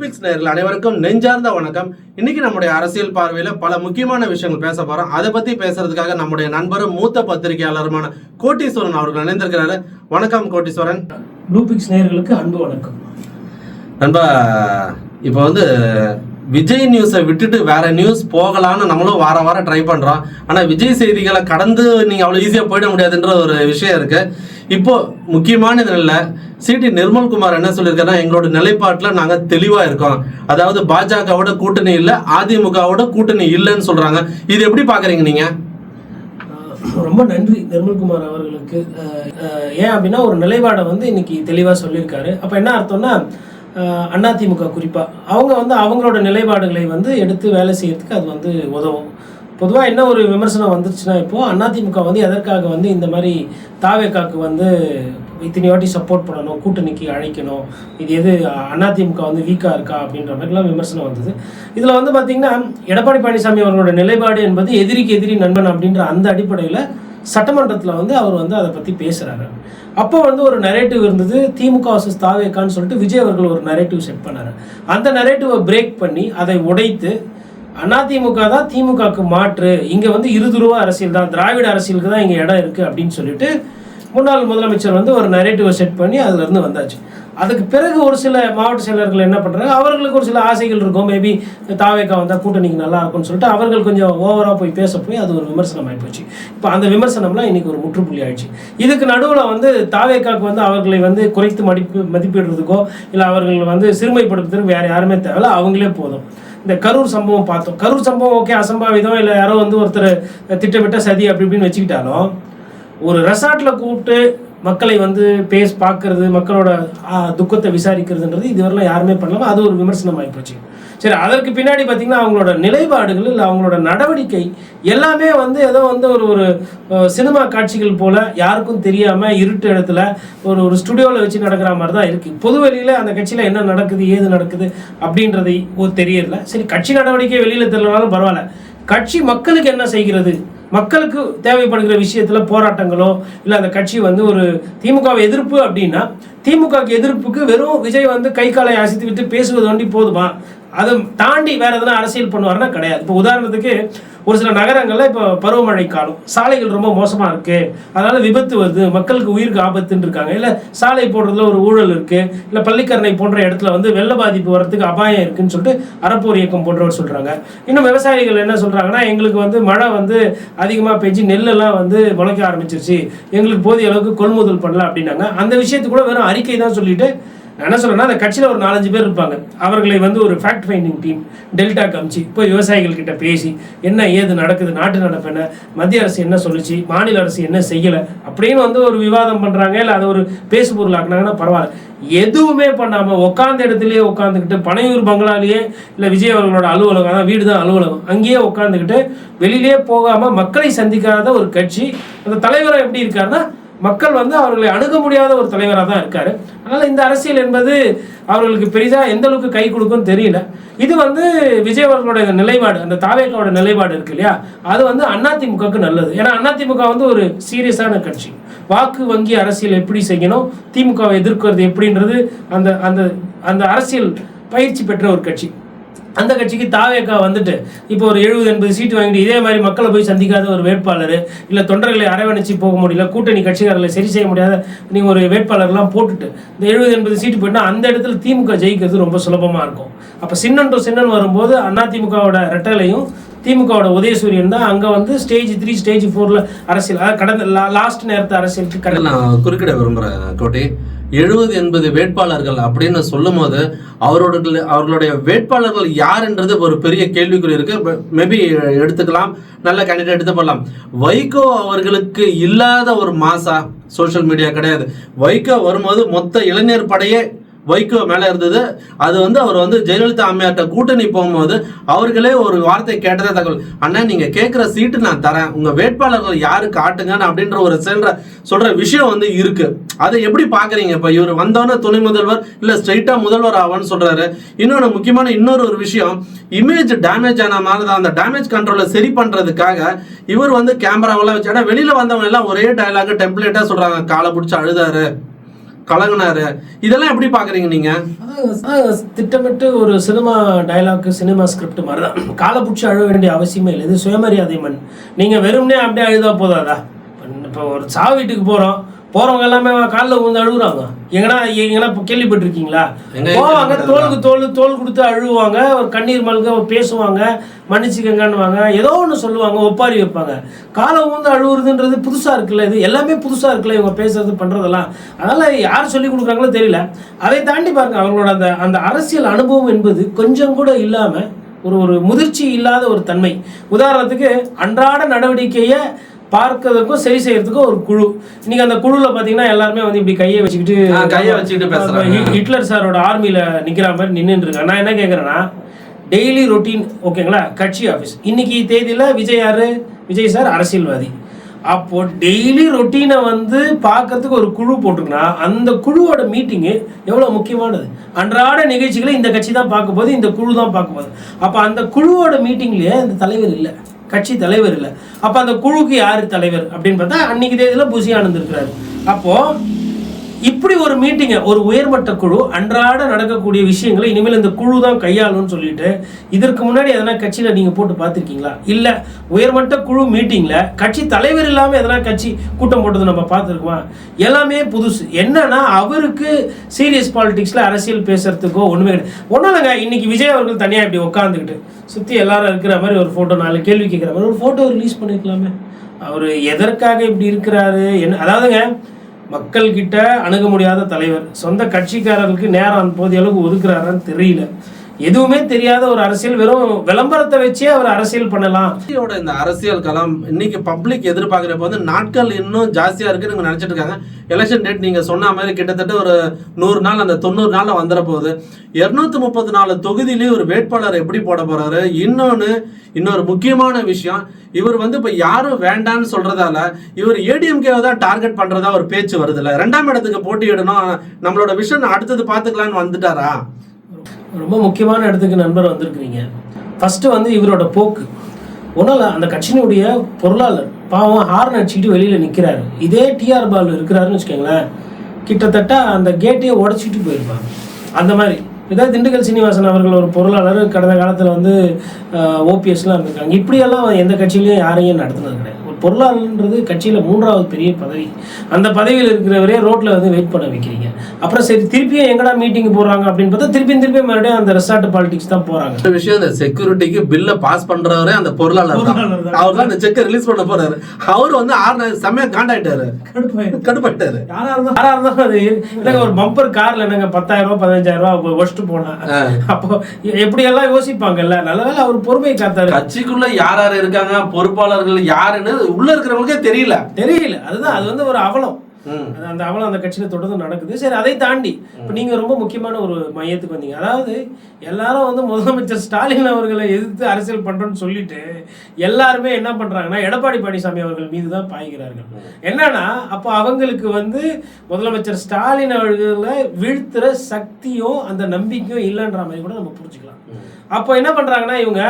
ப்ளூபிக்ஸ் நேர்கள் அனைவருக்கும் நெஞ்சார்ந்த வணக்கம். இன்னைக்கு நம்முடைய அரசியல் பார்வையில பல முக்கியமான விஷயங்கள் பேச போறோம். அதை பத்தி பேசுறதுக்காக நம்முடைய நண்பரும் மூத்த பத்திரிகையாளருமான கோட்டீஸ்வரன் அவர்கள் இணைந்திருக்கிறாரு. வணக்கம் கோட்டீஸ்வரன். ப்ளூபிக்ஸ் நேயர்களுக்கு அன்பு வணக்கம். நண்பா இப்போ வந்து விஜய் நியூஸை விட்டுட்டு வேற நியூஸ் போகலான்னு நம்மளும் வார வாரம் ட்ரை பண்றோம். ஆனா விஜய் செய்திகளை கடந்து நீங்க அவ்வளவு ஈஸியா போயிட முடியாதுன்ற ஒரு விஷயம் இருக்கு. இப்போ முக்கியமான இதில் சிடி நிர்மல்குமார் என்ன சொல்லியிருக்காருன்னா எங்களோட நிலைப்பாட்டில் நாங்கள் தெளிவாக இருக்கோம். அதாவது பாஜகவோட கூட்டணி இல்லை அதிமுகவோட கூட்டணி இல்லைன்னு சொல்கிறாங்க இது எப்படி பார்க்குறீங்க நீங்கள் ரொம்ப நன்றி நிர்மல்குமார் அவர்களுக்கு. ஏன் அப்படின்னா ஒரு நிலைப்பாடை வந்து இன்னைக்கு தெளிவாக சொல்லியிருக்காரு. அப்போ என்ன அர்த்தம்னா அண்ணா அதிமுக குறிப்பாக அவங்க வந்து அவங்களோட நிலைப்பாடுகளை வந்து எடுத்து வேலை செய்யறதுக்கு அது வந்து உதவும். பொதுவாக என்ன ஒரு விமர்சனம் வந்துருச்சுன்னா இப்போது அதிமுக வந்து எதற்காக வந்து இந்த மாதிரி தாவேக்காக்கு வந்து இத்தனை வாட்டி சப்போர்ட் பண்ணணும் கூட்டணிக்கு அழைக்கணும் இது எது அதிமுக வந்து வீக்காக இருக்கா அப்படின்ற மாதிரிலாம் விமர்சனம் வந்தது. இதில் வந்து பார்த்திங்கன்னா எடப்பாடி பழனிசாமி அவர்களோட நிலைப்பாடு என்பது எதிரிக்கு எதிரி நண்பன் அப்படின்ற அந்த அடிப்படையில் சட்டமன்றத்தில் வந்து அவர் வந்து அதை பற்றி பேசுகிறாரு அப்போ வந்து ஒரு நரேட்டிவ் இருந்தது திமுக வர்சஸ் தாவேக்கான்னு சொல்லிட்டு விஜய் அவர்கள் ஒரு நரேட்டிவ் செட் பண்ணார். அந்த நரேட்டிவை பிரேக் பண்ணி அதை உடைத்து அதிமுக தான் திமுகவுக்கு மாற்று. இங்கே வந்து இருதுருவ அரசியல் தான். திராவிட அரசியலுக்கு தான் இங்கே இடம் இருக்குது அப்படின்னு சொல்லிட்டு முன்னாள் முதலமைச்சர் வந்து ஒரு நரேட்டிவை செட் பண்ணி அதுலேருந்து வந்தாச்சு. அதுக்கு பிறகு ஒரு சில மாவட்ட செயலர்கள் என்ன பண்ணுறாங்க அவர்களுக்கு ஒரு சில ஆசைகள் இருக்கும். மேபி தாவேக்கா வந்தால் கூட்டணிக்கு நல்லா இருக்கும்னு சொல்லிட்டு அவர்கள் கொஞ்சம் ஓவராக போய் பேச போய் அது ஒரு விமர்சனம் ஆகிப்போச்சு இப்போ அந்த விமர்சனம்லாம் இன்றைக்கி ஒரு முற்றுப்புள்ளி ஆயிடுச்சு. இதுக்கு நடுவில் வந்து தாவேக்காக்கு வந்து அவர்களை வந்து குறைத்து மதிப்பு மதிப்பிடுறதுக்கோ இல்லை அவர்கள் வந்து சிறுமைப்படுத்துறதுக்கு வேறு யாருமே தேவையில்ல. அவங்களே போதும். இந்த கரூர் சம்பவம் பார்த்தோம். கரூர் சம்பவம் ஓகே அசம்பாவிதம் இல்லை யாரோ வந்து ஒருத்தர் திட்டமிட்ட சதி அப்படி இப்படின்னு வச்சுக்கிட்டாலும் ஒரு ரெசார்ட்டில் கூப்பிட்டு மக்களை வந்து பேஸ் பார்க்கறது மக்களோட ஆ, துக்கத்தை விசாரிக்கிறதுன்றது இதுவரைலாம் யாருமே பண்ணலாம அது ஒரு விமர்சனம் ஆகிப்போச்சு சரி அதற்கு பின்னாடி பார்த்தீங்கன்னா அவங்களோட நிலைப்பாடுகள் இல்லை அவங்களோட நடவடிக்கை எல்லாமே வந்து ஏதோ வந்து ஒரு ஒரு சினிமா காட்சிகள் போல் யாருக்கும் தெரியாமல் இருட்டு இடத்துல ஒரு ஒரு ஸ்டுடியோவில் வச்சு நடக்கிற மாதிரி தான் இருக்குது பொது வெளியில் அந்த கட்சியில் என்ன நடக்குது ஏது நடக்குது அப்படின்றது ஒரு தெரியல. சரி கட்சி நடவடிக்கை வெளியில் தெரியலனாலும் பரவாயில்ல. கட்சி மக்களுக்கு என்ன செய்கிறது? மக்களுக்கு தேவைப்படுகிற விஷயத்தில் போராட்டங்களோ இல்லை அந்த கட்சி வந்து ஒரு திமுகவை எதிர்ப்பு அப்படின்னா திமுகவுக்கு எதிர்ப்புக்கு வெறும் விஜய் வந்து கை காலை அசைத்து விட்டு பேசுவது வண்டி போதுமா? அதை தாண்டி வேற எதனா அரசியல் பண்ணுவாருன்னா கிடையாது. இப்போ உதாரணத்துக்கு ஒரு சில நகரங்களில் இப்போ பருவமழை காலம் சாலைகள் ரொம்ப மோசமாக இருக்குது அதனால் விபத்து வருது. மக்களுக்கு உயிருக்கு ஆபத்துன்னு இருக்காங்க. இல்லை சாலை போடுறதுல ஒரு ஊழல் இருக்குது இல்லை பள்ளிக்கரணை போன்ற இடத்துல வந்து வெள்ள பாதிப்பு வரத்துக்கு அபாயம் இருக்குதுன்னு சொல்லிட்டு அறப்போர் இயக்கம் போன்றவர் சொல்கிறாங்க இன்னும் விவசாயிகள் என்ன சொல்கிறாங்கன்னா எங்களுக்கு வந்து மழை வந்து அதிகமாக பெஞ்சு நெல்லெல்லாம் வந்து முளைக்க ஆரம்பிச்சிருச்சு. எங்களுக்கு போதிய அளவுக்கு கொள்முதல் பண்ணல அப்படின்னாங்க. அந்த விஷயத்துக்கு கூட வெறும் அறிக்கை தான் சொல்லிட்டு நான் என்ன சொல்றேன்னா அந்த கட்சியில் ஒரு நாலஞ்சு பேர் இருப்பாங்க. அவர்களை வந்து ஒரு ஃபேக்ட் ஃபைண்டிங் டீம் டெல்டா காமிச்சு இப்போ விவசாயிகள் கிட்ட பேசி என்ன ஏது நடக்குது நாட்டு நடப்பு என்ன மத்திய அரசு என்ன சொல்லுச்சு மாநில அரசு என்ன செய்யலை அப்படின்னு வந்து ஒரு விவாதம் பண்ணுறாங்க இல்லை அதை ஒரு பேசு பொருள் ஆக்குனாங்கன்னா பரவாயில்ல. எதுவுமே பண்ணாமல் உட்காந்த இடத்துலயே உட்காந்துக்கிட்டு பனையூர் பங்களாலேயே இல்லை விஜய் அவர்களோட அலுவலகம் அதான் வீடு தான் அலுவலகம் அங்கேயே உட்காந்துக்கிட்டு வெளியிலே போகாமல் மக்களை சந்திக்காத ஒரு கட்சி அந்த தலைவரை எப்படி இருக்காருன்னா மக்கள் வந்து அவர்களை அணுக முடியாத ஒரு தலைவராக தான் இருக்கார். அதனால் இந்த அரசியல் என்பது அவர்களுக்கு பெரிதாக எந்த அளவுக்கு கை கொடுக்கும்னு தெரியல. இது வந்து விஜய் நிலைப்பாடு அந்த தாவேக்காவோட நிலைப்பாடு இருக்கு இல்லையா? அது வந்து அதிமுகவுக்கு நல்லது. ஏன்னா அதிமுக வந்து ஒரு சீரியஸான கட்சி. வாக்கு வங்கி அரசியல் எப்படி செய்யணும் திமுகவை எதிர்க்கிறது எப்படின்றது அந்த அந்த அந்த அரசியல் பயிற்சி பெற்ற ஒரு கட்சி. அந்த கட்சிக்கு தாவேக்கா வந்துட்டு இப்போ ஒரு எழுபது எண்பது சீட்டு வாங்கிட்டு இதே மாதிரி மக்களை போய் சந்திக்காத ஒரு வேட்பாளர் இல்லை தொண்டர்களை அரவணைச்சு போக முடியல கூட்டணி கட்சிக்காரர்களை சரி செய்ய முடியாத நீங்கள் ஒரு வேட்பாளர்லாம் போட்டுட்டு இந்த எழுபது எண்பது சீட்டு போயிட்டால் அந்த இடத்துல திமுக ஜெயிக்கிறது ரொம்ப சுலபமாக இருக்கும். அப்போ சின்னன் டு சின்னன் வரும்போது அதிமுகவோட ரெட்டலையும் திமுகவோட உதயசூரியன் தான் அங்கே வந்து ஸ்டேஜ் த்ரீ ஸ்டேஜ் ஃபோரில் அரசியல் அதாவது கடந்த லாஸ்ட் நேரத்து அரசியலுக்கு கடந்த நான் குறுக்கிட விரும்புகிறேன் கோட்டை. எழுபது எண்பது வேட்பாளர்கள் அப்படின்னு சொல்லும் போது அவரோட அவர்களுடைய வேட்பாளர்கள் யாருன்றது ஒரு பெரிய கேள்விக்குறி இருக்கு. மேபி எடுத்துக்கலாம். நல்ல கேண்டிடேட் எடுத்து போடலாம். வைகோ அவர்களுக்கு இல்லாத ஒரு மாசா சோஷியல் மீடியா கிடையாது. வைகோ வரும்போது மொத்த இளைஞர் படையே வைகோ மேலே இருந்தது. அது வந்து அவர் வந்து ஜெயலலிதா அம்மையார்ட்ட கூட்டணி போகும்போது அவர்களே ஒரு வார்த்தை கேட்டதே தகவல். அண்ணா நீங்கள் கேட்குற சீட்டு நான் தரேன். உங்கள் வேட்பாளர்கள் யாரு காட்டுங்கன்னு அப்படின்ற ஒரு சென்ற சொல்கிற விஷயம் வந்து இருக்குது அதை எப்படி பார்க்குறீங்க இப்போ? இவர் வந்தோன்னே துணை முதல்வர் இல்லை ஸ்ட்ரைட்டாக முதல்வர் ஆவான்னு சொல்கிறாரு இன்னொன்று முக்கியமான இன்னொரு ஒரு விஷயம் இமேஜ் டேமேஜ் ஆன மாதிரி தான். அந்த டேமேஜ் கண்ட்ரோலை சரி பண்ணுறதுக்காக இவர் வந்து கேமராவெல்லாம் வச்சு ஆனால் வெளியில் வந்தவங்க எல்லாம் ஒரே டைலாக டெம்ப்ளேட்டாக சொல்கிறாங்க காலை பிடிச்சி அழுதாரு. கலங்கினாரு. இதெல்லாம் எப்படி பாக்குறீங்க நீங்க? திட்டமிட்டு ஒரு சினிமா டயலாக் சினிமா ஸ்கிரிப்ட் மாதிரி தான் காலை பிடிச்சி அழுக வேண்டிய அவசியமே இல்லை. இது சுயமரியாதை மண். நீங்க வெறும்னே அப்படியே அழுதா போதாதா? இப்போ ஒரு சாவு வீட்டுக்கு போகிறோம் போகிறவங்க எல்லாமே காலில் விழுந்து அழுகுறாங்க. எங்கன்னா எங்கன்னா இப்போ கேள்விப்பட்டிருக்கீங்களா போவாங்க. தோளுக்கு தோல் தோல் கொடுத்து அழுவாங்க ஒரு கண்ணீர் மல்க பேசுவாங்க. மன்னிச்சுக்கங்கன்னுவாங்க. ஏதோ ஒன்று சொல்லுவாங்க ஒப்பாரி வைப்பாங்க. காலை ஊந்து அழுவுறதுன்றது புதுசாக இருக்குல்ல இது எல்லாமே புதுசாக இருக்குல்ல இவங்க பேசுறது பண்ணுறதெல்லாம் அதனால் யார் சொல்லி கொடுக்குறாங்களோ தெரியல. அதை தாண்டி பாருங்க அவங்களோட அந்த அந்த அரசியல் அனுபவம் என்பது கொஞ்சம் கூட இல்லாமல் ஒரு ஒரு முதிர்ச்சி இல்லாத ஒரு தன்மை. உதாரணத்துக்கு அன்றாட நடவடிக்கையை பார்க்கறதுக்கும் சரி செய்யறதுக்கும் ஒரு குழு. இன்னைக்கு அந்த குழுல பாத்தீங்கன்னா எல்லாருமே வந்து இப்படி கையை வச்சுக்கிட்டு கையை வச்சுக்கிட்டு பேசுறாங்க. ஹிட்லர் சாரோட ஆர்மியில நிக்கிற மாதிரி நின்னுட்டு இருக்காங்க நான் என்ன கேக்குறேன்னா டெய்லி ரொட்டீன் ஓகேங்களா? கட்சி ஆஃபீஸ் இன்னைக்கு தேதியில விஜய் யாரு? விஜய் சார் அரசியல்வாதி. அப்போ டெய்லி ரொட்டீனை வந்து பார்க்கறதுக்கு ஒரு குழு போட்டிருக்குன்னா அந்த குழுவோட மீட்டிங்கு எவ்வளோ முக்கியமானது? அன்றாட நிகழ்ச்சிகளை இந்த கட்சி தான் பார்க்க போகுது இந்த குழு தான் பார்க்க போகுது. அப்போ அந்த குழுவோட மீட்டிங்லேயே அந்த தலைவர் இல்லை. கட்சி தலைவர் இல்லை. அப்போ அந்த குழுக்கு யார் தலைவர் அப்படின்னு பார்த்தா அன்னைக்கு தேதியில் புசி ஆனந்த் இருக்கிறாரு. அப்போது இப்படி ஒரு மீட்டிங்கை ஒரு உயர்மட்ட குழு அன்றாட நடக்கக்கூடிய விஷயங்களை இனிமேல் இந்த குழு தான் கையாளும்னு சொல்லிட்டு இதற்கு முன்னாடி எதனா கட்சியில் நீங்கள் போட்டு பார்த்துருக்கீங்களா? இல்லை உயர்மட்ட குழு மீட்டிங்கில் கட்சி தலைவர் இல்லாமல் எதனா கட்சி கூட்டம் போட்டது நம்ம பார்த்துருக்கோமா? எல்லாமே புதுசு. என்னன்னா அவருக்கு சீரியஸ் பாலிடிக்ஸில் அரசியல் பேசுறதுக்கோ ஒன்றுமே கிடையாது. ஒன்றும் இல்லைங்க இன்னைக்கு விஜய் அவர்கள் தனியாக இப்படி உட்காந்துக்கிட்டு சுற்றி எல்லாரும் இருக்கிற மாதிரி ஒரு ஃபோட்டோ நாலு கேள்வி கேட்குற மாதிரி ஒரு ஃபோட்டோ ரிலீஸ் பண்ணிருக்கலாமே. அவர் எதற்காக இப்படி இருக்கிறாரு? என்ன அதாவதுங்க மக்கள் கிட்ட அணுக முடியாத தலைவர். சொந்த கட்சிக்காரர்களுக்கு நேரம் போதிய அளவுக்கு ஒதுக்குறாரான்னு தெரியல. எதுவுமே தெரியாத ஒரு அரசியல் வெறும் விளம்பரத்தை வச்சே அவர் அரசியல் பண்ணலாம். இந்த அரசியல் களம் இன்னைக்கு பப்ளிக் எதிர்பார்க்குறப்ப வந்து நாட்கள் இன்னும் ஜாஸ்தியா இருக்குன்னு இவங்க நினைச்சிட்டு இருக்காங்க. எலெக்ஷன் டேட் நீங்க சொன்ன மாதிரி கிட்டத்தட்ட ஒரு நூறு நாள் அந்த தொண்ணூறு நாள்ல வந்துட போகுது. இருநூத்தி முப்பத்தி நாலு தொகுதியிலேயே ஒரு வேட்பாளர் எப்படி போட போறாரு? இன்னொன்னு இன்னொரு முக்கியமான விஷயம் இவர் வந்து இப்ப யாரும் வேண்டான்னு சொல்றதால இவர் ஏடிஎம்கேவை தான் டார்கெட் பண்றதா ஒரு பேச்சு வருதுல்ல. ரெண்டாம் இடத்துக்கு போட்டியிடணும். நம்மளோட விஷயம் அடுத்தது பாத்துக்கலாம்னு வந்துட்டாரா? ரொம்ப முக்கியமான இடத்துக்கு நண்பர் வந்திருக்கிறீங்க. ஃபஸ்ட்டு வந்து இவரோட போக்கு. ஒன்றும் இல்லை அந்த கட்சியினுடைய பொருளாளர் பாவம் ஹார்ன் அடிச்சுக்கிட்டு வெளியில் நிற்கிறாரு இதே டிஆர் பால் இருக்கிறாருன்னு வச்சுக்கோங்களேன் கிட்டத்தட்ட அந்த கேட்டையே உடச்சிட்டு போயிருப்பாங்க. அந்த மாதிரி. இதாவது திண்டுக்கல் சீனிவாசன் அவர்கள் ஒரு பொருளாளர் கடந்த காலத்தில் வந்து ஓபிஎஸ்லாம் இருந்திருக்காங்க. இப்படியெல்லாம் எந்த கட்சியிலையும் யாரையும் நடத்துனது கிடையாது. பொருளாளர்ன்றது கட்சியில் மூன்றாவது பெரிய பதவி. அந்த பதவியில் இருக்கிறவரே ரோட்டில் வந்து வெயிட் பண்ண வைக்கிறீங்க. அப்புறம் சரி திருப்பியும் எங்கடா மீட்டிங் போகிறாங்க அப்படின்னு பார்த்தா திருப்பியும் திருப்பியும் மறுபடியும் அந்த ரெசார்ட் பாலிடிக்ஸ் தான் போகிறாங்க விஷயம் இந்த செக்யூரிட்டிக்கு பில்ல பாஸ் பண்றவரே அந்த பொருளாளர். அவர் தான். அந்த செக்கை ரிலீஸ் பண்ண போறாரு. அவர் வந்து ஆறு செம்மையா காண்டாயிட்டாரு. கடுப்பாயிட்டாரு. யாரா இருந்தாலும் அது இல்லைங்க ஒரு பம்பர் கார்ல என்னங்க பத்தாயிரம் ரூபாய் பதினஞ்சாயிரம் ரூபாய் ஒஸ்ட்டு போனா. அப்போ எப்படி எல்லாம் யோசிப்பாங்கல்ல? நல்ல வேளை அவர் பொறுமையை காத்தாரு. கட்சிக்குள்ள யார் யார் இருக்காங்க பொறுப்பாளர்கள் யாருன்னு உள்ள இருக்கிறவங்களுக்கே தெரியல. தெரியல. அதுதான் அது வந்து ஒரு அவலம். அந்த அவலம் அந்த கட்சியில தொடர்ந்து நடக்குது. சரி அதை தாண்டி இப்போ நீங்க ரொம்ப முக்கியமான ஒரு மையத்துக்கு வந்தீங்க. அதாவது எல்லாரும் வந்து முதலமைச்சர் ஸ்டாலின் அவர்களை எதிர்த்து அரசியல் பண்றோம்னு சொல்லிட்டு எல்லாருமே என்ன பண்றாங்கன்னா எடப்பாடி பழனிசாமி அவர்கள் மீது தான் பாய்கிறார்கள் என்னன்னா அப்போ அவங்களுக்கு வந்து முதலமைச்சர் ஸ்டாலின் அவர்களை வீழ்த்துற சக்தியும் அந்த நம்பிக்கையும் இல்லைன்ற மாதிரி கூட நம்ம புரிஞ்சுக்கலாம். அப்போ என்ன பண்ணுறாங்கன்னா இவங்க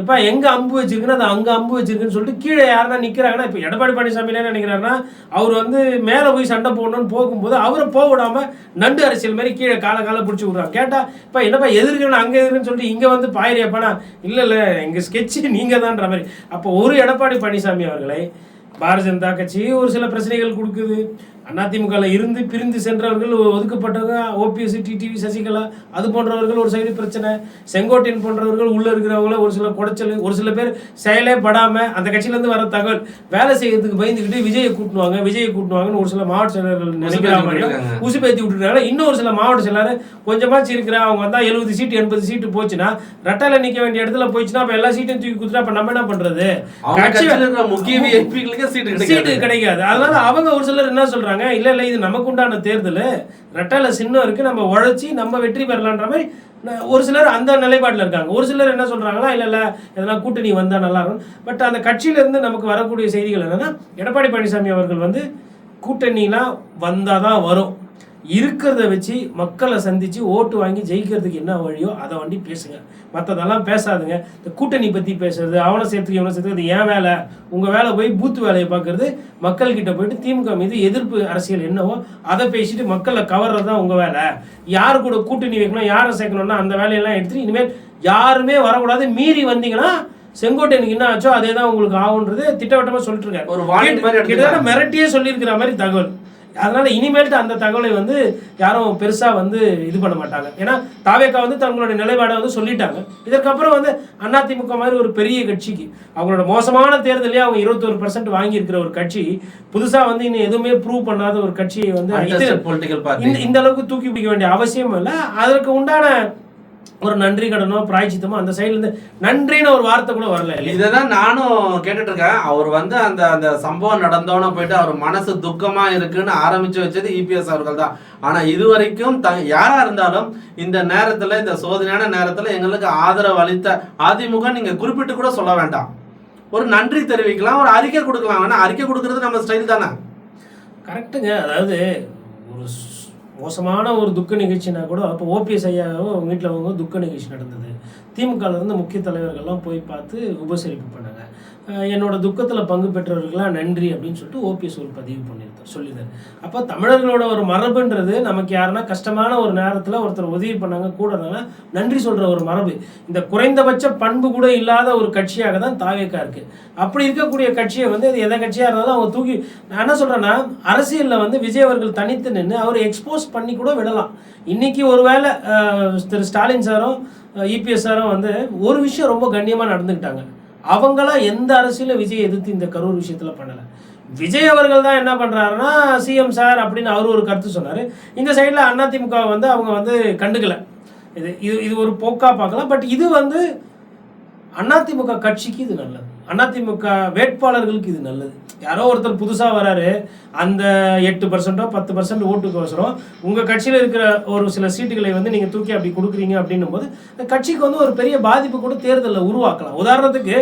எப்பா எங்கே அம்பு வச்சிருக்குன்னு அது அங்கே அம்பு வச்சிருக்குன்னு சொல்லிட்டு கீழே யாருன்னா நிற்கிறாங்கன்னா இப்போ எடப்பாடி பழனிசாமி என்ன நினைக்கிறாருன்னா அவர் வந்து மேலே போய் சண்டை போடணும்னு போகும்போது அவரை போக விடாமல் நண்டு அரசியல் மாதிரி கீழே கால காலை பிடிச்சி விட்றாங்க. கேட்டால் இப்போ என்னப்பா எதிர்க்கணும் அங்கே எதிர்க்குன்னு சொல்லிட்டு இங்கே வந்து பாயிரியாப்பானா இல்லை இல்லை எங்கள் ஸ்கெட்சு நீங்கள் தான்ற மாதிரி. அப்போ ஒரு எடப்பாடி பழனிசாமி அவர்களை பாரதிய ஜனதா கட்சி ஒரு சில பிரச்சனைகள் கொடுக்குது. அதிமுகவில் இருந்து பிரிந்து சென்றவர்கள் ஒதுக்கப்பட்டவங்க ஓபிஎஸ் டிடிவி சசிகலா அது போன்றவர்கள் ஒரு சைடு பிரச்சனை. செங்கோட்டையன் போன்றவர்கள் உள்ள இருக்கிறவங்கள ஒரு சில குடைச்சல் ஒரு சில பேர் செயலே படாம அந்த கட்சியிலேருந்து வர தகவல் வேலை செய்யறதுக்கு பயந்துக்கிட்டு விஜயை கூட்டுவாங்க விஜயை கூட்டுவாங்கன்னு ஒரு சில மாவட்ட செயலர்கள் நினைக்கிற மாதிரியும் விட்டுருக்காங்க. ஊசி பேத்தி விட்டுருக்காங்க. இன்னும் ஒரு சில மாவட்ட செயலர் கொஞ்சமாச்சு இருக்கிற அவங்க வந்தா எழுபது சீட்டு எண்பது சீட்டு போச்சுன்னா ரெட்டால நிக்க வேண்டிய இடத்துல போயிடுச்சுன்னா அப்ப எல்லா சீட்டையும் தூக்கி கொடுத்துட்டா அப்ப நம்ம என்ன இருக்கிற முக்கிய சீட்டு கிடைக்காது. அதனால அவங்க ஒரு சிலர் என்ன சொல்கிறாங்க இல்லை இல்லை இது நமக்கு உண்டான தேர்தல். ரெட்டால சின்னம் இருக்குது நம்ம உழைச்சி நம்ம வெற்றி பெறலான்ற மாதிரி ஒரு சிலர் அந்த நிலைப்பாட்டில் இருக்காங்க. ஒரு சிலர் என்ன சொல்கிறாங்களா இல்லை இல்லை எதனா கூட்டணி வந்தால் நல்லா இருக்கும். பட் அந்த கட்சியிலேருந்து நமக்கு வரக்கூடிய செய்திகள் என்னென்னா எடப்பாடி பழனிசாமி அவர்கள் வந்து கூட்டணிலாம் வந்தாதான் வரும். இருக்கிறத வச்சு மக்களை சந்திச்சு ஓட்டு வாங்கி ஜெயிக்கிறதுக்கு என்ன வழியோ அதை வண்டி பேசுங்க. மற்றதெல்லாம் பேசாதுங்க. இந்த கூட்டணி பற்றி பேசுறது அவனை சேர்த்துக்கு இவனை சேர்த்துக்கு இது ஏன் வேலை. உங்கள் வேலை போய் பூத்து வேலையை பார்க்கறது மக்கள்கிட்ட போயிட்டு திமுக மீது எதிர்ப்பு அரசியல் என்னவோ அதை பேசிட்டு மக்களை கவர்றது தான் உங்கள் வேலை. யார் கூட கூட்டணி வைக்கணும் யாரை சேர்க்கணும்னா அந்த வேலையெல்லாம் எடுத்துட்டு இனிமேல் யாருமே வரக்கூடாது. மீறி வந்தீங்கன்னா செங்கோட்டையனுக்கு என்ன ஆச்சோ அதே தான் உங்களுக்கு ஆகுன்றது திட்டவட்டமாக சொல்லிட்டு இருக்காரு. ஒரு கிட்டத்தட்ட மிரட்டியே சொல்லியிருக்கிற மாதிரி தகவல். அதனால இனிமேல்ட்டு அந்த தகவலை வந்து யாரும் பெருசா வந்து இது பண்ண மாட்டாங்க. ஏன்னா தாவேக்கா வந்து தங்களுடைய நிலைப்பாடை வந்து சொல்லிட்டாங்க. இதற்கப்புறம் வந்து அதிமுக மாதிரி ஒரு பெரிய கட்சிக்கு அவங்களோட மோசமான தேர்தலே அவங்க இருபத்தொரு பர்சன்ட் வாங்கியிருக்கிற ஒரு கட்சி புதுசா வந்து இன்னும் எதுவுமே ப்ரூவ் பண்ணாத ஒரு கட்சியை வந்து இந்த அளவுக்கு தூக்கி பிடிக்க வேண்டிய அவசியம் இல்லை. அதற்கு உண்டான ஒரு நன்றி கடனோ பிராய்ச்சித்தமோ அந்த சைடுல இருந்து நன்றின்னு ஒரு வார்த்தை கூட வரல இல்லையா? இததான் நானும் கேட்டுட்டு இருக்கேன் அவர் வந்து அந்த அந்த சம்பவம் நடந்தோன்னு போயிட்டு அவர் மனசு துக்கமா இருக்குன்னு ஆரம்பிச்சு வச்சது இபிஎஸ் அவர்கள் தான். ஆனா இதுவரைக்கும் த யாரா இருந்தாலும் இந்த நேரத்துல இந்த சோதனையான நேரத்துல எங்களுக்கு ஆதரவு அளித்த அதிமுக நீங்க குறிப்பிட்டு கூட சொல்ல வேண்டாம். ஒரு நன்றி தெரிவிக்கலாம் ஒரு அறிக்கை கொடுக்கலாம். வேணா அறிக்கை கொடுக்கறது நம்ம ஸ்டைல் தானே? கரெக்டுங்க அதாவது ஒரு மோசமான ஒரு துக்க நிகழ்ச்சினா கூட அப்போ ஓபிஎஸ் ஐயாவோ அவங்க வீட்டில் அவங்க துக்க நிகழ்ச்சி நடந்தது. திமுகவிலேருந்து இருந்து முக்கிய தலைவர்கள்லாம் போய் பார்த்து உபசரிப்பு பண்ணாங்க. என்னோட துக்கத்தில் பங்கு பெற்றவர்களாக நன்றி அப்படின்னு சொல்லிட்டு ஓபிஎஸ் ஒரு பதிவு பண்ணியிருந்தார் சொல்லியிருந்தார் அப்போ தமிழர்களோட ஒரு மரபுன்றது நமக்கு யாருன்னா கஷ்டமான ஒரு நேரத்தில் ஒருத்தர் உதவி பண்ணாங்க கூடனால நன்றி சொல்கிற ஒரு மரபு. இந்த குறைந்தபட்ச பண்பு கூட இல்லாத ஒரு கட்சியாக தான் தாவேக்கா இருக்குது அப்படி இருக்கக்கூடிய கட்சியை வந்து அது எந்த கட்சியாக இருந்தாலும் அவங்க தூக்கி நான் என்ன சொல்கிறேன்னா அரசியலில் வந்து விஜய் அவர்கள் தனித்து நின்று அவரை எக்ஸ்போஸ் பண்ணி கூட விடலாம். இன்றைக்கி ஒருவேளை திரு ஸ்டாலின் சாரும் இபிஎஸ் சாரும் வந்து ஒரு விஷயம் ரொம்ப கண்ணியமாக நடந்துக்கிட்டாங்க. அவங்களாம் எந்த அரசியலும் விஜய் எதிர்த்து இந்த கரூர் விஷயத்தில் பண்ணலை? விஜய் அவர்கள் தான் என்ன பண்ணுறாருன்னா சிஎம் சார் அப்படின்னு அவர் ஒரு கருத்து சொன்னார். இந்த சைடில் அதிமுக வந்து அவங்க வந்து கண்டுக்கலை. இது இது இது ஒரு போக்காக பார்க்கலாம். பட் இது வந்து அதிமுக கட்சிக்கு இது நல்லது. அதிமுக வேட்பாளர்களுக்கு இது நல்லது. யாரோ ஒருத்தர் புதுசாக வராரு அந்த எட்டு பர்சன்ட்டோ பத்து பர்சன்ட் ஓட்டுக்கு வசரம் உங்கள் கட்சியில் இருக்கிற ஒரு சில சீட்டுகளை வந்து நீங்கள் தூக்கி அப்படி கொடுக்குறீங்க அப்படின்னும் போது இந்த கட்சிக்கு வந்து ஒரு பெரிய பாதிப்பு கூட தேர்தலில் உருவாக்கலாம். உதாரணத்துக்கு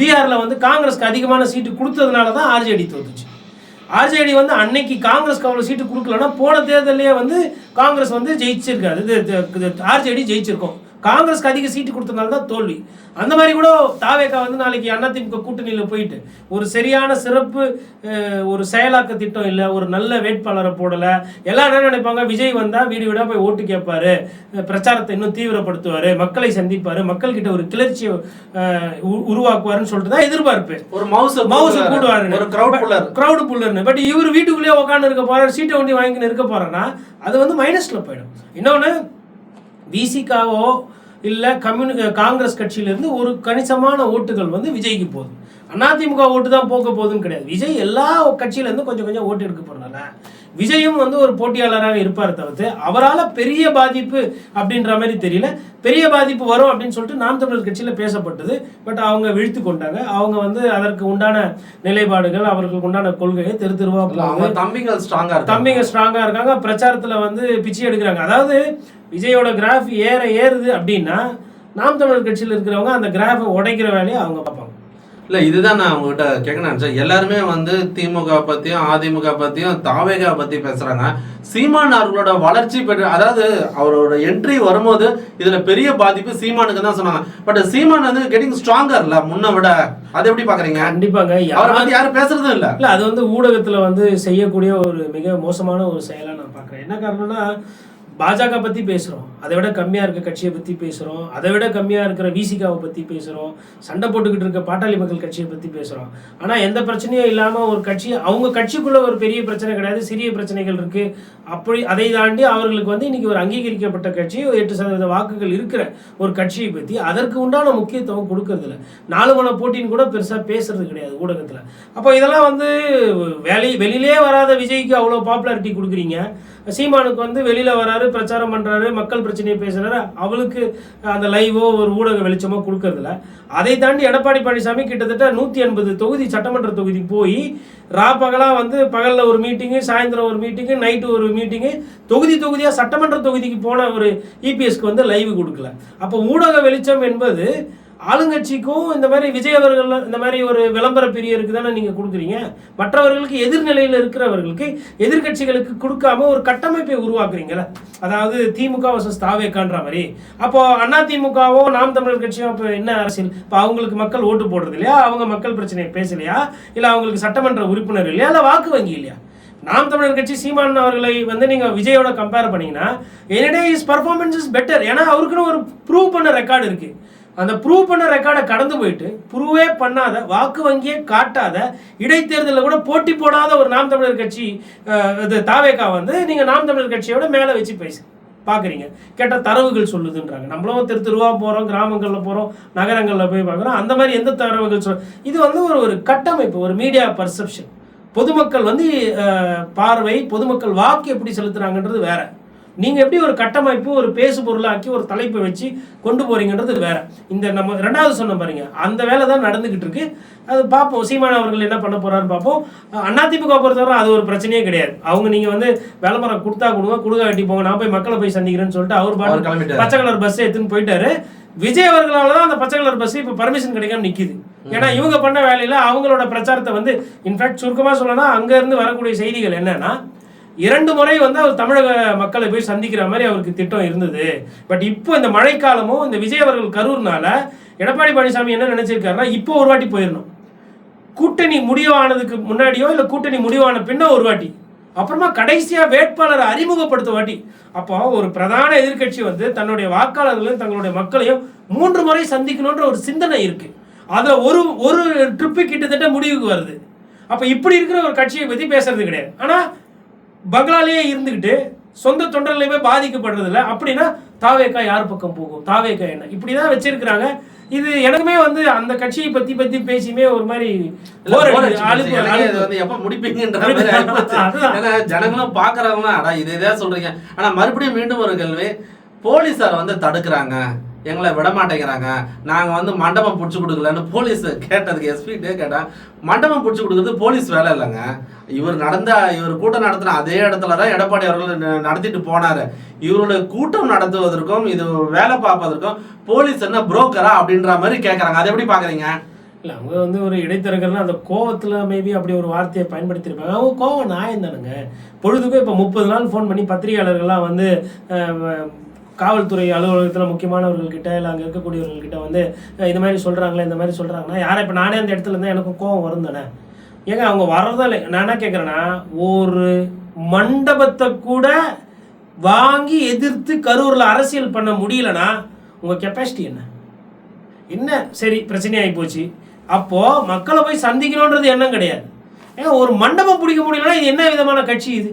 பீகாரில் வந்து காங்கிரஸ்க்கு அதிகமான சீட்டு கொடுத்ததுனால தான் ஆர்ஜேடி தோத்துச்சு. ஆர்ஜேடி வந்து அன்னைக்கு காங்கிரஸ்க்கு அவ்வளோ சீட்டு கொடுக்கலன்னா போன தேர்தலையே வந்து காங்கிரஸ் வந்து ஜெயிச்சிருக்காது இது ஆர்ஜேடி ஜெயிச்சிருக்கோம். காங்கிரஸ்க்கு அதிக சீட்டு கொடுத்ததுனால தான் தோல்வி. அந்த மாதிரி கூட தாவேக்கா வந்து நாளைக்கு அதிமுக கூட்டணியில் போயிட்டு ஒரு சரியான சிறப்பு ஒரு செயலாக்க திட்டம் இல்லை ஒரு நல்ல வேட்பாளரை போடலை எல்லாரும் என்ன நினைப்பாங்க? விஜய் வந்தால் வீடு வீடாக போய் ஓட்டு கேட்பாரு. பிரச்சாரத்தை இன்னும் தீவிரப்படுத்துவார். மக்களை சந்திப்பார். மக்கள்கிட்ட ஒரு கிளர்ச்சியை அஹ், உ- உருவாக்குவாருன்னு சொல்லிட்டு தான் எதிர்பார்ப்பு. ஒரு மவுஸ் மவுஸ் கூடுவாரு ஒரு கிரவுட் புல்லர் கிரவுடு புல்லர்னு பட் இவர் வீட்டுக்குள்ளேயே உட்காந்து இருக்க போறாரு சீட்டை வண்டி வாங்கின்னு இருக்க போறாருன்னா அது வந்து மைனஸ்ல போயிடும். இன்னொன்று விசிகாவோ இல்லை கம்யூனி காங்கிரஸ் கட்சியிலேருந்து ஒரு கணிசமான ஓட்டுகள் வந்து விஜய்க்கு போகுது. அதிமுக ஓட்டு தான் போக போகுதுன்னு கிடையாது. விஜய் எல்லா கட்சியிலேருந்து கொஞ்சம் கொஞ்சம் ஓட்டு எடுக்க போகிறனால விஜயும் வந்து ஒரு போட்டியாளராக இருப்பார் தவிர்த்து அவரால் பெரிய பாதிப்பு அப்படின்ற மாதிரி தெரியல. பெரிய பாதிப்பு வரும் அப்படின்னு சொல்லிட்டு நாம் தமிழர் கட்சியில் பேசப்பட்டது. பட் அவங்க விழுத்து கொண்டாங்க. அவங்க வந்து அதற்கு உண்டான நிலைப்பாடுகள் அவர்களுக்கு உண்டான கொள்கையை தெரு தெருவா போகுது. அவங்க தம்பிகள் ஸ்ட்ராங்கா இருக்கு தம்பிங்க ஸ்ட்ராங்கா இருக்காங்க. பிரச்சாரத்துல வந்து பிச்சை எடுக்கிறாங்க. அதாவது விஜயோட கிராஃப் ஏற ஏறுது அப்படின்னா நாம் தமிழர் கட்சியில் இருக்கிறவங்க அந்த கிராஃபை உடைக்கிற வேலையை அவங்க பார்ப்பாங்க. இல்ல இதுதான் நான் உங்ககிட்ட கேட்க நினைச்சேன். எல்லாருமே வந்து திமுக பத்தியும் அதிமுக பத்தியும் தாவேகா பத்தி பேசுறாங்க. சீமான் அவர்களோட வளர்ச்சி பெற்று அதாவது அவரோட என்ட்ரி வரும்போது இதுல பெரிய பாதிப்பு சீமானுக்கு தான் சொன்னாங்க. பட் சீமான் வந்து கெட்டிங் ஸ்ட்ராங்கர்ல முன்ன விட. அதை எப்படி பாக்குறீங்க? கண்டிப்பாங்க அவரை பத்தி யாரும் பேசுறதும் இல்ல. இல்ல அது வந்து ஊடகத்துல வந்து செய்யக்கூடிய ஒரு மிக மோசமான ஒரு செயலா நான் பார்க்குறேன் என்ன காரணம்னா பாஜக பற்றி பேசுகிறோம் அதை விட கம்மியாக இருக்க கட்சியை பற்றி பேசுகிறோம் அதை விட கம்மியாக இருக்கிற விசிகாவை பற்றி பேசுகிறோம் சண்டை போட்டுக்கிட்டு இருக்க பாட்டாளி மக்கள் கட்சியை பற்றி பேசுகிறோம் ஆனால் எந்த பிரச்சனையும் இல்லாமல் ஒரு கட்சி அவங்க கட்சிக்குள்ளே ஒரு பெரிய பிரச்சனை கிடையாது சிறிய பிரச்சனைகள் இருக்குது அப்படி அதை தாண்டி அவர்களுக்கு வந்து இன்றைக்கி ஒரு அங்கீகரிக்கப்பட்ட கட்சி எட்டு சதவீத வாக்குகள் இருக்கிற ஒரு கட்சியை பற்றி அதற்கு உண்டான முக்கியத்துவம் கொடுக்கறதில்ல. நாலு மணி போட்டின்னு கூட பெருசாக பேசுறது கிடையாது ஊடகத்தில். அப்போ இதெல்லாம் வந்து வேலை வெளியிலே வராத விஜய்க்கு அவ்வளோ பாப்புலாரிட்டி கொடுக்குறீங்க. சீமானுக்கு வந்து வெளியில் வராரு பிரச்சாரம் பண்ணுறாரு மக்கள் பிரச்சனையை பேசுகிறாரு அவளுக்கு அந்த லைவோ ஒரு ஊடக வெளிச்சமோ கொடுக்கறதில்ல. அதை தாண்டி எடப்பாடி பழனிசாமி கிட்டத்தட்ட நூற்றி எண்பது தொகுதி சட்டமன்ற தொகுதி போய் ரா பகலாக வந்து பகலில் ஒரு மீட்டிங்கு சாயந்தரம் ஒரு மீட்டிங்கு நைட்டு ஒரு மீட்டிங்கு தொகுதி தொகுதியாக சட்டமன்ற தொகுதிக்கு போன ஒரு இபிஎஸ்க்கு வந்து லைவ் கொடுக்கல. அப்போ ஊடக வெளிச்சம் என்பது ஆளுங்கட்சிக்கும் இந்த மாதிரி விஜய் அவர்கள் இந்த மாதிரி ஒரு விளம்பர பிரியருக்கு தானே நீங்கள் கொடுக்குறீங்க? மற்றவர்களுக்கு எதிர்நிலையில் இருக்கிறவர்களுக்கு எதிர்க்கட்சிகளுக்கு கொடுக்காம ஒரு கட்டமைப்பை உருவாக்குறீங்களா அதாவது திமுக வசஸ் தாவேக்கான்ற மாதிரி. அப்போ அண்ணா திமுகவும் நாம் தமிழர் கட்சியும் அப்போ என்ன அரசியல்? இப்போ அவங்களுக்கு மக்கள் ஓட்டு போடுறது இல்லையா? அவங்க மக்கள் பிரச்சனையை பேசலையா? இல்லை அவங்களுக்கு சட்டமன்ற உறுப்பினர் இல்லையா? இல்லை வாக்கு வங்கி இல்லையா? நாம் தமிழர் கட்சி சீமான் அவர்களை வந்து நீங்க விஜயோட கம்பேர் பண்ணீங்கன்னா என்னடே இஸ் பர்ஃபார்மன்ஸ் இஸ் பெட்டர் ஏன்னா அவருக்குன்னு ஒரு ப்ரூவ் பண்ண ரெக்கார்டு இருக்கு. அந்த ப்ரூவ் பண்ண ரெக்கார்டை கடந்து போயிட்டு ப்ரூவே பண்ணாத வாக்கு வங்கியே காட்டாத இடைத்தேர்தலில் கூட போட்டி போடாத ஒரு நாம் தமிழர் கட்சி இது தாவேக்கா வந்து நீங்கள் நாம் தமிழர் கட்சியோட மேலே வச்சு பேசு பார்க்குறீங்க கேட்ட தரவுகள் சொல்லுதுன்றாங்க. நம்மளும் திரு திருவா போகிறோம் கிராமங்களில் போகிறோம் நகரங்களில் போய் பார்க்குறோம் அந்த மாதிரி எந்த தரவுகள் சொல் இது வந்து ஒரு ஒரு கட்டமைப்பு ஒரு மீடியா பர்செப்ஷன் பொதுமக்கள் வந்து பார்வை பொதுமக்கள் வாக்கு எப்படி செலுத்துகிறாங்கன்றது வேறு. நீங்க எப்படி ஒரு கட்டமைப்பு ஒரு பேசு பொருளாக்கி ஒரு தலைப்பை வச்சு கொண்டு போறீங்கன்றது வேற. இந்த நம்ம ரெண்டாவது சொன்ன பாருங்க அந்த வேலை தான் நடந்துகிட்டு இருக்கு. அது பார்ப்போம். சீமான் அவர்கள் என்ன பண்ண போறாருன்னு பார்ப்போம். அஹ், அதிமுக பொறுத்தவரை அது ஒரு பிரச்சனையே கிடையாது. அவங்க நீங்க வந்து விளம்பரம் கொடுத்தா கொடுங்க கொடுக்க கட்டி போங்க நான் போய் மக்களை போய் சந்திக்கிறேன்னு சொல்லிட்டு அவர் பாட்டு. பச்சை கலர் பஸ் எடுத்துன்னு போயிட்டாரு. விஜய் அவர்களால தான் அந்த பச்சை கலர் பஸ் இப்போ பர்மிஷன் கிடைக்காம நிக்குது. ஏன்னா இவங்க பண்ண வேலையில அவங்களோட பிரச்சாரத்தை வந்து இன்ஃபேக்ட் சுருக்கமா சொல்லணும்னா அங்க இருந்து வரக்கூடிய செய்திகள் என்னன்னா இரண்டு முறை வந்து அவர் தமிழக மக்களை போய் சந்திக்கிற மாதிரி அவருக்கு திட்டம் இருந்தது. பட் இப்போ இந்த மழைக்காலமும் இந்த விஜய் அவர்கள் கரூர்னால எடப்பாடி பழனிசாமி என்ன நினைச்சிருக்காருன்னா இப்போ ஒரு வாட்டி போயிடணும் கூட்டணி முடிவானதுக்கு முன்னாடியோ இல்லை கூட்டணி முடிவான பின்னோ ஒரு வாட்டி. அப்புறமா கடைசியாக வேட்பாளரை அறிமுகப்படுத்த வாட்டி. அப்போ ஒரு பிரதான எதிர்க்கட்சி வந்து தன்னுடைய வாக்காளர்களையும் தங்களுடைய மக்களையும் மூன்று முறை சந்திக்கணுன்ற ஒரு சிந்தனை இருக்கு. அதில் ஒரு ஒரு ட்ரிப்பு கிட்டத்தட்ட முடிவுக்கு வருது. அப்போ இப்படி இருக்கிற ஒரு கட்சியை பற்றி பேசுறது கிடையாது. ஆனால் பங்களாலேயே இருந்துக்கிட்டு சொந்த தொண்டர்களையுமே பாதிக்கப்படுறதில்ல. அப்படின்னா தாவேக்கா யார் பக்கம் போகும்? தாவேக்கா என்ன? இப்படிதான் வச்சிருக்கிறாங்க. இது எனக்குமே வந்து அந்த கட்சியை பத்தி பத்தி பேசியுமே ஒரு மாதிரி எப்ப முடிப்பீங்கன்ற ஜனங்களும் பாக்குறவங்க அடா இதே தான் சொல்றீங்க. ஆனா மறுபடியும் மீண்டும் ஒரு கேள்வி. போலீசார் வந்து தடுக்கிறாங்க. எங்களை விட மாட்டேங்கிறாங்க நாங்கள் வந்து மண்டபம் பிடிச்சி கொடுக்கலன்னு போலீஸ் கேட்டதுக்கு எஸ்பிட்டே கேட்டால் மண்டபம் பிடிச்சி கொடுக்குறது போலீஸ் வேலை இல்லைங்க. இவர் நடந்த இவர் கூட்டம் நடத்தின அதே இடத்துல தான் எடப்பாடி அவர்கள் நடத்திட்டு போனார். இவருடைய கூட்டம் நடத்துவதற்கும் இது வேலை பார்ப்பதற்கும் போலீஸ் என்ன புரோக்கரா அப்படின்ற மாதிரி கேட்குறாங்க அதை எப்படி பார்க்குறீங்க இல்லை அவங்க வந்து ஒரு இடைத்தரகர்னா அந்த கோவத்தில் மேபி அப்படி ஒரு வார்த்தையை பயன்படுத்தியிருப்பாங்க. அவங்க கோவம் நியாயம் தானுங்க. பொழுதுக்கும் இப்போ முப்பது நாள் ஃபோன் பண்ணி பத்திரிகையாளர்கள்லாம் வந்து காவல்துறை அலுவலகத்தில் முக்கியமானவர்கள்கிட்ட இல்லை அங்கே இருக்கக்கூடியவர்கள்கிட்ட வந்து இந்த மாதிரி சொல்கிறாங்களே இந்த மாதிரி சொல்கிறாங்கன்னா யாரை இப்போ நானே அந்த இடத்துல இருந்தால் எனக்கும் கோவம் வரும் தானே? ஏங்க அவங்க வர்றதா இல்லை. நான் என்ன கேட்குறேன்னா ஒரு மண்டபத்தை கூட வாங்கி எதிர்த்து கரூரில் அரசியல் பண்ண முடியலனா உங்கள் கெப்பாசிட்டி என்ன? என்ன? சரி பிரச்சனையாகி போச்சு. அப்போது மக்களை போய் சந்திக்கணுன்றது எண்ணம் கிடையாது. ஏங்க ஒரு மண்டபம் பிடிக்க முடியலன்னா இது என்ன விதமான கட்சி இது?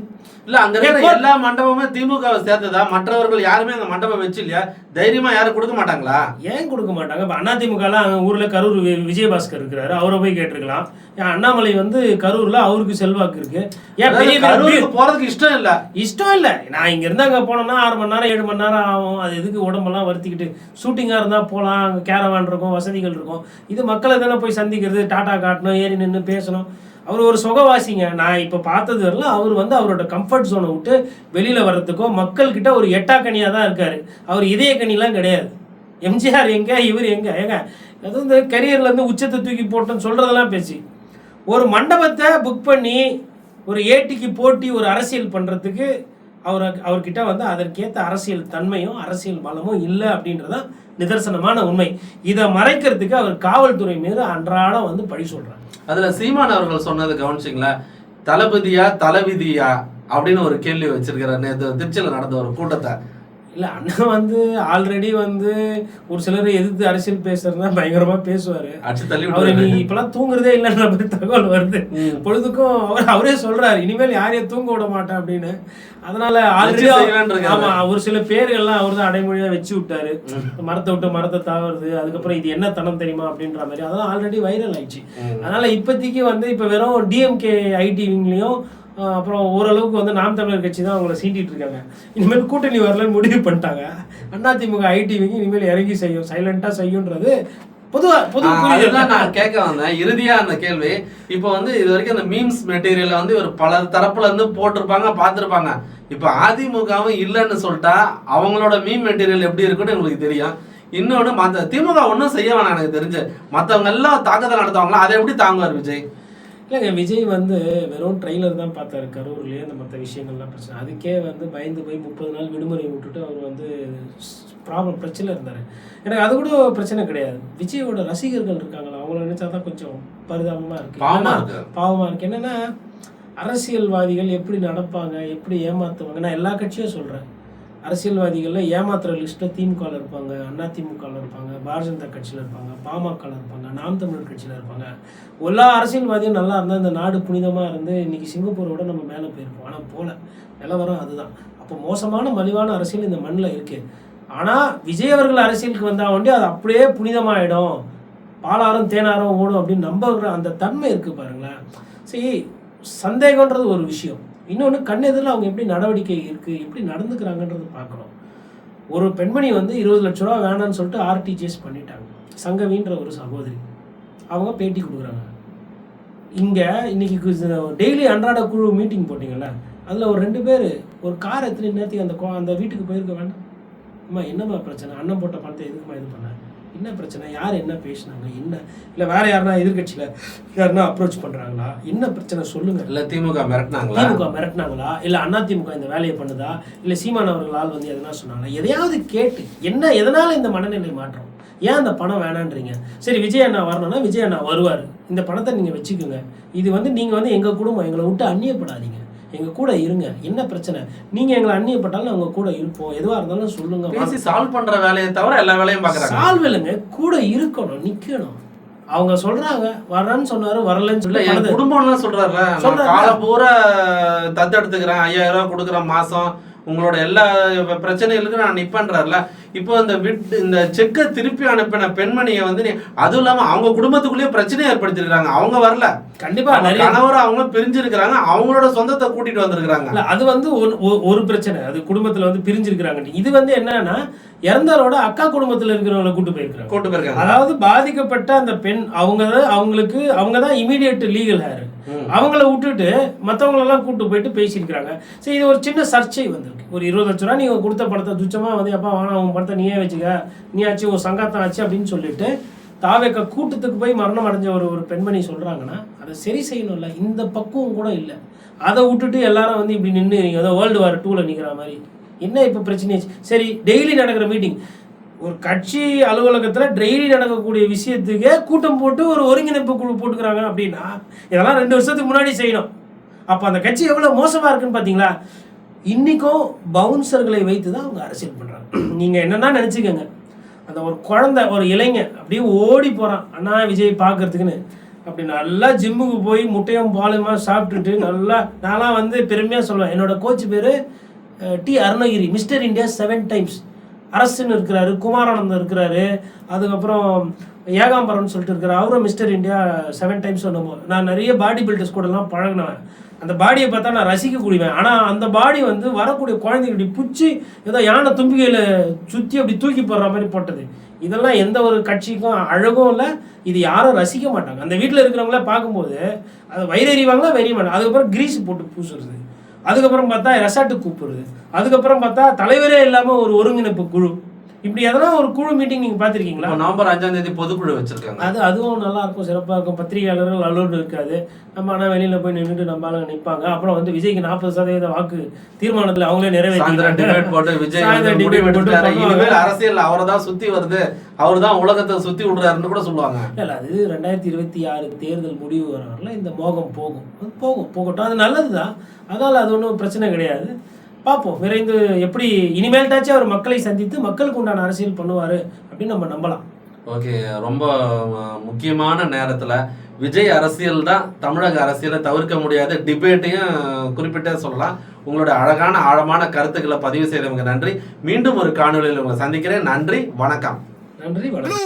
இல்ல அங்க இருக்கிற எல்லா மண்டபமுமே திமுகவை சேர்த்ததா? மற்றவர்கள் யாருமே அந்த மண்டபம் வச்சு இல்லையா தைரியமா யாரும் கொடுக்க மாட்டாங்களா? ஏன் கொடுக்க மாட்டாங்க? இப்போ அதிமுகலாம் அங்கே ஊரில் கரூர் விஜயபாஸ்கர் இருக்கிறாரு. அவரை போய் கேட்டிருக்கலாம். அண்ணாமலை வந்து கரூரில் அவருக்கு செல்வாக்கு இருக்கு. ஏன் பெரிய கரூருக்கு போறதுக்கு இஷ்டம் இல்ல. இஷ்டம் இல்லை. நான் இங்க இருந்து அங்கே போனோம்னா ஆறு மணி நேரம் ஏழு மணி நேரம் ஆகும். அது எதுக்கு உடம்பெல்லாம் வருத்திக்கிட்டு ஷூட்டிங்காக இருந்தால் போகலாம் அங்கே கேரவான் இருக்கும் வசதிகள் இருக்கும். இது மக்களை தானே போய் சந்திக்கிறது? டாட்டா காட்டணும் ஏறி நின்று பேசணும். அவர் ஒரு சுகவாசிங்க. நான் இப்போ பார்த்தது வரல அவர் வந்து அவரோட கம்ஃபர்ட் ஜோனை விட்டு வெளியில் வர்றதுக்கோ மக்கள்கிட்ட ஒரு எட்டாக்கனியாக தான் இருக்கார். அவர் இதய கனிலாம் கிடையாது. எம்ஜிஆர் எங்க இவர் எங்க? ஏங்க அது இந்த கரியர்லேருந்து உச்சத்தை தூக்கி போட்டோன்னு சொல்கிறதெல்லாம் பேசி ஒரு மண்டபத்தை புக் பண்ணி ஒரு ஏட்டிக்கு போட்டி ஒரு அரசியல் பண்ணுறதுக்கு அவர் அவர்கிட்ட வந்து அதற்கேற்ற அரசியல் தன்மையும் அரசியல் பலமும் இல்லை அப்படின்றதான் நிதர்சனமான உண்மை. இதை மறைக்கிறதுக்கு அவர் காவல்துறை மீது அன்றாடம் வந்து பழி சொல்றார். அதுல சீமான் அவர்கள் சொன்னது கவனிச்சிங்களா? தளபதியா தலவிதியா அப்படின்னு ஒரு கேள்வி வச்சிருக்கிறார். திருச்சியில் நடந்த ஒரு கூட்டத்தை. இல்லை அண்ணன் வந்து ஆல்ரெடி வந்து ஒரு சிலர் எதிர்த்து அரசியல் பேசுறதுனா பயங்கரமா பேசுவாரு அவரு நீ. இப்பெல்லாம் தூங்குறதே இல்லைன்ற மாதிரி தகவல் வருது. பொழுதுக்கும் அவர் அவரே சொல்றாரு இனிமேல் யாரையும் தூங்க விட மாட்டேன் அப்படின்னு அதனால ஆல்ரெடி வச்சு செய்வேன்னு இருக்காரு. ஆமா ஒரு சில பேர்கள்லாம் அவர் தான் அடைமொழியா வச்சு விட்டாரு மரத்தை விட்டு மரத்தை தாவறது அதுக்கப்புறம் இது என்ன தனம் தெரியுமா அப்படின்ற மாதிரி அதெல்லாம் ஆல்ரெடி வைரல் ஆயிடுச்சு. அதனால இப்போதைக்கு வந்து இப்போ வெறும் டிஎம்கே ஐடிவிங்லையும் அப்புறம் ஓரளவுக்கு வந்து நாம் தமிழர் கட்சி தான் அவங்கள சீண்டிட்டு இருக்காங்க. இனிமேல் கூட்டணி வரலன்னு முடிவு பண்ணிட்டாங்க. அதிமுக ஐடிவிங்க இனிமேல் இறங்கி செய்யும். சைலண்டா செய்யுன்றது பொதுவா பொது. அதுதான் நான் கேட்க வந்தேன். இறுதியா அந்த கேள்வி இப்போ வந்து இது வரைக்கும் அந்த மீம்ஸ் மெட்டீரியலை வந்து இவர் பல தரப்புல இருந்து போட்டிருப்பாங்க பார்த்திருப்பாங்க. இப்போ அதிமுகவும் இல்லைன்னு சொல்லிட்டா அவங்களோட மீம் மெட்டீரியல் எப்படி இருக்குன்னு உங்களுக்கு தெரியும். இன்னொன்னு மத்த திமுக ஒன்றும் செய்ய வேணாம் எனக்கு தெரிஞ்சு. மத்தவங்க எல்லாம் தாக்குதல் நடத்துவாங்களா? அதை எப்படி தாங்குவார் விஜய்? இல்லைங்க விஜய் வந்து வெறும் ட்ரெய்லர் தான் பார்த்தாரு. கரூர்லேயே அந்த மற்ற விஷயங்கள்லாம் பிரச்சனை. அதுக்கே வந்து பயந்து போய் முப்பது நாள் விடுமுறை விட்டுட்டு அவர் வந்து ப்ராப்ளம் பிரச்சனை இருந்தார். எனக்கு அது கூட பிரச்சனை கிடையாது. விஜயோட ரசிகர்கள் இருக்காங்களா? அவங்கள நினைச்சா தான் கொஞ்சம் பரிதாபமாக இருக்கு. பாவமா ஏன்னா, இருக்கு. பாவமா இருக்கு. என்னன்னா அரசியல்வாதிகள் எப்படி நடப்பாங்க எப்படி ஏமாத்துவாங்க நான் எல்லா கட்சியும் சொல்றேன். அரசியல்வாதிகளில் ஏமாத்துற லிஸ்ட்டில் திமுகவில் இருப்பாங்க அண்ணா திமுகவில் இருப்பாங்க பாரதிய ஜனதா கட்சியில் இருப்பாங்க பாமகவில் இருப்பாங்க நாம் தமிழர் கட்சியில் இருப்பாங்க. எல்லா அரசியல்வாதியும் நல்லா இருந்தால் இந்த நாடு புனிதமாக இருந்து இன்னைக்கு சிங்கப்பூரோட நம்ம மேலே போயிருப்போம். ஆனால் போல. நிலவரம் அதுதான். அப்போ மோசமான மலிவான அரசியல் இந்த மண்ணில் இருக்குது ஆனால் விஜய் அவர்கள் அரசியலுக்கு வந்தா வண்டி அது அப்படியே புனிதமாகிடும் பாலாரம் தேனாரம் ஓடும் அப்படின்னு நம்புகிற அந்த தன்மை இருக்குது பாருங்களேன். சரி சந்தேகன்றது ஒரு விஷயம். இன்னொன்று கண்ணெதிரில் அவங்க எப்படி நடவடிக்கை இருக்குது எப்படி நடந்துக்கிறாங்கன்றது பார்க்கணும். ஒரு பெண்மணி வந்து இருபது லட்ச ரூபா வேணாம்னு சொல்லிட்டு ஆர்டிஜிஎஸ் பண்ணிட்டாங்க. சங்கவின்ற ஒரு சகோதரி. அவங்க பேட்டி கொடுக்குறாங்க. இங்கே இன்றைக்கி டெய்லி அன்றாட குழு மீட்டிங் போட்டிங்கள்ல அதில் ஒரு ரெண்டு பேர் ஒரு கார் எத்தனை நேரத்துக்கு அந்த கோ- அந்த வீட்டுக்கு போயிருக்க வேண்டாம்? அம்மா என்னம்மா பிரச்சனை? அண்ணன் போட்ட பணத்தை எதுக்குமா இது பண்ண? என்ன பிரச்சனை? யார் என்ன பேசினாங்க? என்ன? இல்லை வேற யாருன்னா எதிர்கட்சியில் யாருன்னா அப்ரோச் பண்ணுறாங்களா என்ன பிரச்சனை சொல்லுங்க. இல்ல திமுக மிரட்டினாங்களா? திமுக மிரட்டினாங்களா? இல்ல அண்ணா திமுக இந்த வேலையை பண்ணுதா? இல்ல சீமான் அவர்கள் ஆள் வந்து எதனா சொன்னாங்களா? எதையாவது கேட்டு என்ன எதனால இந்த மனநிலை மாற்றம்? ஏன் அந்த பணம் வேணான்றீங்க? சரி விஜய் அண்ணா வரணும்னா விஜய் அண்ணா வருவார். இந்த பணத்தை நீங்க வச்சுக்கோங்க. இது வந்து நீங்க வந்து எங்க குடும்பம் எங்களை விட்டு அந்நியப்படாதீங்க. எங்க கூட இருங்க. என்ன பிரச்சனை? நீங்க எங்களை அந்நியப்பட்டாலும் நாங்க கூட இருப்போம். எதுவா இருந்தாலும் சொல்லுங்க. பேசி சால்வ் பண்ற வேலையை தவிர எல்லா வேலையும் பாக்குறாங்க சால்வ் இல்லைங்க. கூட இருக்கணும். நிக்கணும். அவங்க சொல்றாங்க. வரேன்னு சொன்னாரு வரலன்னு சொல்லி என் குடும்பம்லாம் சொல்றாரு. காலம் பூரா தத்தெடுத்துக்கிறேன். ஐயாயிரம் ரூபாய் கொடுக்குறேன் மாசம். உங்களோட எல்லா பிரச்சனைகளுக்கும் நான் நிப்பேன்றாருல. இப்போ இந்த விட் இந்த செக்கை திருப்பி அனுப்பின பெண்மணியை வந்து நீ அதுவும் இல்லாம அவங்க குடும்பத்துக்குள்ளேயே பிரச்சனை ஏற்படுத்திருக்காங்க அவங்க வரல. கண்டிப்பா அவங்க நிறைய கணவர் அவங்க பிரிஞ்சிருக்கிறாங்க. அவங்களோட சொந்தத்தை கூட்டிட்டு வந்திருக்கிறாங்க. அது வந்து ஒரு பிரச்சனை. அது குடும்பத்துல வந்து பிரிஞ்சிருக்கிறாங்க இது வந்து என்னன்னா இறந்தவரோட அக்கா குடும்பத்துல இருக்கிறவங்கள கூட்டு போயிருக்கிறாங்க. கூட்டு போயிருக்காங்க. அதாவது பாதிக்கப்பட்ட அந்த பெண் அவங்க தான் அவங்களுக்கு அவங்க தான் இமீடியட் லீகல் ஹேர். அவங்கள விட்டுட்டு மற்றவங்களெல்லாம் கூட்டு போயிட்டு பேசியிருக்கிறாங்க. சரி இது ஒரு சின்ன சர்ச்சை வந்திருக்கு. ஒரு இருபது லட்ச ரூபா நீங்கள் கொடுத்த படத்தை துச்சமா வந்து அப்பா வேணாம் பணத்தை நீயே வச்சுக்க. நீ ஆச்சு உன் சங்கத்தான் ஆச்சு அப்படின்னு சொல்லிட்டு தாவேக்க கூட்டத்துக்கு போய் மரணம் அடைஞ்ச ஒரு ஒரு பெண்மணி சொல்கிறாங்கன்னா அதை சரி செய்யணும்ல. இந்த பக்குவம் கூட இல்லை. அதை விட்டுட்டு எல்லாரும் வந்து இப்படி நின்று ஏதோ வேர்ல்டு வார் டூவில் நிற்கிற மாதிரி. என்ன இப்போ பிரச்சனையாச்சு சரி டெய்லி நடக்கிற மீட்டிங் ஒரு கட்சி அலுவலகத்தில் டெய்லி நடக்கக்கூடிய விஷயத்துக்கே கூட்டம் போட்டு ஒரு ஒருங்கிணைப்பு குழு போட்டுக்கிறாங்க அப்படின்னா இதெல்லாம் ரெண்டு வருஷத்துக்கு முன்னாடி செய்யணும். அப்போ அந்த கட்சி எவ்வளோ மோசமாக இருக்குன்னு பார்த்தீங்களா இன்றைக்கும் பவுன்சர்களை வைத்து தான் அவங்க அரசியல் பண்ணுறாங்க நீங்கள் என்னென்னா நினச்சிக்கோங்க. அந்த ஒரு குழந்த ஒரு இளைஞன் அப்படியே ஓடி போகிறான் அண்ணா விஜய் பார்க்கறதுக்குன்னு. அப்படி நல்லா ஜிம்முக்கு போய் முட்டையும் பாலுமா சாப்பிட்டுட்டு நல்லா நான்லாம் வந்து பெருமையாக சொல்லுவேன். என்னோட கோச் பேர் T Arunagiri Mister India seven times Arasan இருக்கிறாரு குமாரானந்தம் இருக்கிறாரு. அதுக்கப்புறம் ஏகாம்பரம்னு சொல்லிட்டு இருக்கிறார் அவரும் மிஸ்டர் இந்தியா செவன் டைம்ஸ் சொன்னமோ நான் நிறைய பாடி பில்டர்ஸ் கூடலாம் பழகினேன் அந்த பாடியை பார்த்தா நான் ரசிக்கக்கூடியவன். ஆனால் அந்த பாடி வந்து வரக்கூடிய குழந்தைங்க இப்படி பிடிச்சி ஏதோ யானை தும்பிக்கையில் சுற்றி அப்படி தூக்கி போடுற மாதிரி போட்டது. இதெல்லாம் எந்த ஒரு கட்சிக்கும் அழகும் இல்லை இது யாரும் ரசிக்க மாட்டாங்க. அந்த வீட்டில் இருக்கிறவங்கள பார்க்கும்போது அது வயிறறிவாங்களா வெறிய மாட்டாங்க அதுக்கப்புறம் கிரீஸ் போட்டு பூசுறது. அதுக்கப்புறம் பார்த்தா ரெசார்ட்டுக்கு கூப்பிடுறது. அதுக்கப்புறம் பார்த்தா தலைவரே இல்லாமல் ஒரு ஒருங்கிணைப்பு குழு. இப்படி எதனா ஒரு குழு மீட்டிங் நீங்கள் பார்த்துருக்கீங்களா? இப்போ நவம்பர் அஞ்சாம் தேதி பொதுக்குழு வச்சிருக்காங்க. அது அதுவும் நல்லா இருக்கும் சிறப்பாக இருக்கும். பத்திரிகையாளர்கள் அலோடு இருக்காது. நம்ம ஆனால் வெளியில் போய் நின்றுட்டு நம்ம ஆளுங்க நிற்பாங்க அப்புறம் வந்து விஜய்க்கு நாற்பது சதவீத வாக்கு தீர்மானத்தில் அவங்களே நிறைவேற்றி அரசியல் அவரை தான் சுத்தி வருது. அவர் தான் உலகத்தை சுத்தி விடுறாருன்னு கூட சொல்லுவாங்க. இல்லை அது ரெண்டாயிரத்தி இருபத்தி ஆறு தேர்தல் முடிவு வர வரல இந்த மோகம் போகும். போகும் போகட்டும். அது நல்லது தான் அதனால் அது ஒன்றும் பிரச்சனை கிடையாது. பார்ப்போம். விரைந்து எப்படி இனிமேல்ட்டாச்சும் அவர் மக்களை சந்தித்து மக்களுக்கு உண்டான அரசியல் பண்ணுவார் அப்படின்னு நம்ம நம்பலாம். ஓகே ரொம்ப முக்கியமான நேரத்துல விஜய் அரசியல் தான் தமிழக அரசியலை தவிர்க்க முடியாத டிபேட்டையும் குறிப்பிட்டே சொல்லலாம். உங்களோட அழகான ஆழமான கருத்துக்களை பதிவு செய்தவங்க நன்றி. மீண்டும் ஒரு காணொளியில் உங்களை சந்திக்கிறேன். நன்றி வணக்கம். நன்றி வணக்கம்.